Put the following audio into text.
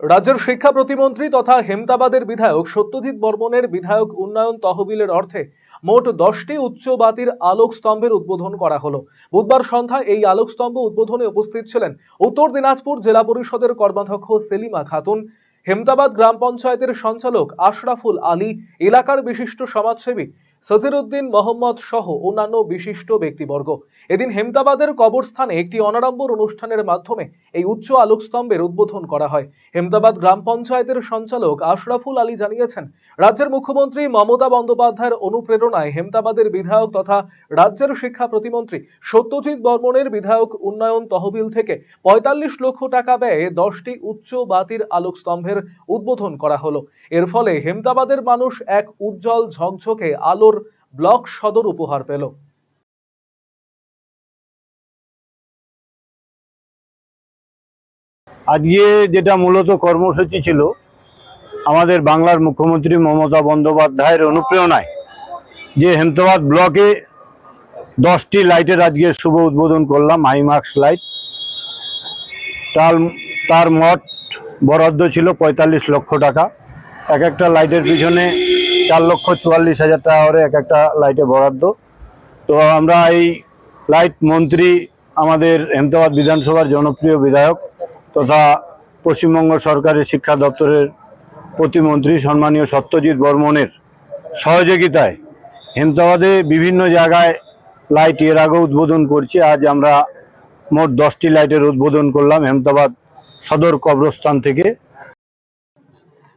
রাজ্যের শিক্ষা প্রতিমন্ত্রী তথা হেমতাবাদের বিধায়ক সত্যজিৎ বর্মনের বিধায়ক উন্নয়ন তহবিলের অর্থে মোট দশটি উচ্চ বাতির আলোক স্তম্ভের উদ্বোধন করা হলো। বুধবার সন্ধ্যায় এই আলোক স্তম্ভ উদ্বোধনে উপস্থিত ছিলেন উত্তর দিনাজপুর জেলা পরিষদের কর্মাধ্যক্ষ সেলিমা খাতুন, হেমতাবাদ গ্রাম পঞ্চায়েতের সঞ্চালক আশরাফুল আলী, এলাকার বিশিষ্ট সমাজসেবী সজিরুদ্দিন মোহাম্মদ সহ অন্যান্য বিশিষ্ট ব্যক্তিবর্গ। এদিন হেমতাবাদের কবরস্থানে একটি অনাড়ম্বর অনুষ্ঠানের মাধ্যমে এই উচ্চ আলোকস্তম্ভের উদ্বোধন করা হয়। হেমতাবাদ গ্রাম পঞ্চায়েতের সঞ্চালক আশরাফুল আলী জানিয়েছেন, রাজ্যের মুখ্যমন্ত্রী মমতা বন্দ্যোপাধ্যায়ের অনুপ্রেরণায় হেমতাবাদের বিধায়ক তথা রাজ্যের শিক্ষা প্রতিমন্ত্রী সত্যজিৎ বর্মনের বিধায়ক উন্নয়ন তহবিল থেকে পঁয়তাল্লিশ লক্ষ টাকা ব্যয়ে দশটি উচ্চ বাতির আলোকস্তম্ভের উদ্বোধন করা হলো। এর ফলে হেমতাবাদের মানুষ এক উজ্জ্বল ঝকঝকে আলোর ব্লক সদর উপহার পেল। আজকে যেটা মূলত কর্মসূচি ছিল, আমাদের বাংলার মুখ্যমন্ত্রী মমতা বন্দ্যোপাধ্যায়ের অনুপ্রেরণায়, যে হেমতাবাদ ব্লকে দশটি লাইটের আজকে শুভ উদ্বোধন করলাম হাইমার্কস লাইট। তার তার মঠ বরাদ্দ ছিল পঁয়তাল্লিশ লক্ষ টাকা। এক একটা লাইটের পিছনে চার লক্ষ চুয়াল্লিশ হাজার টাকা করে এক একটা লাইটে বরাদ্দ। তো আমরা এই লাইট মন্ত্রী আমাদের হেমতাবাদ বিধানসভার জনপ্রিয় বিধায়ক তথা পশ্চিমবঙ্গ সরকারের শিক্ষা দপ্তরের প্রতিমন্ত্রী সম্মানীয় সত্যজিৎ বর্মনের সহযোগিতায় হেমতাবাদে বিভিন্ন জায়গায় লাইটের আগেও উদ্বোধন করছি। আজ আমরা মোট দশটি লাইটের উদ্বোধন করলাম হেমতাবাদ সদর কবরস্থান থেকে।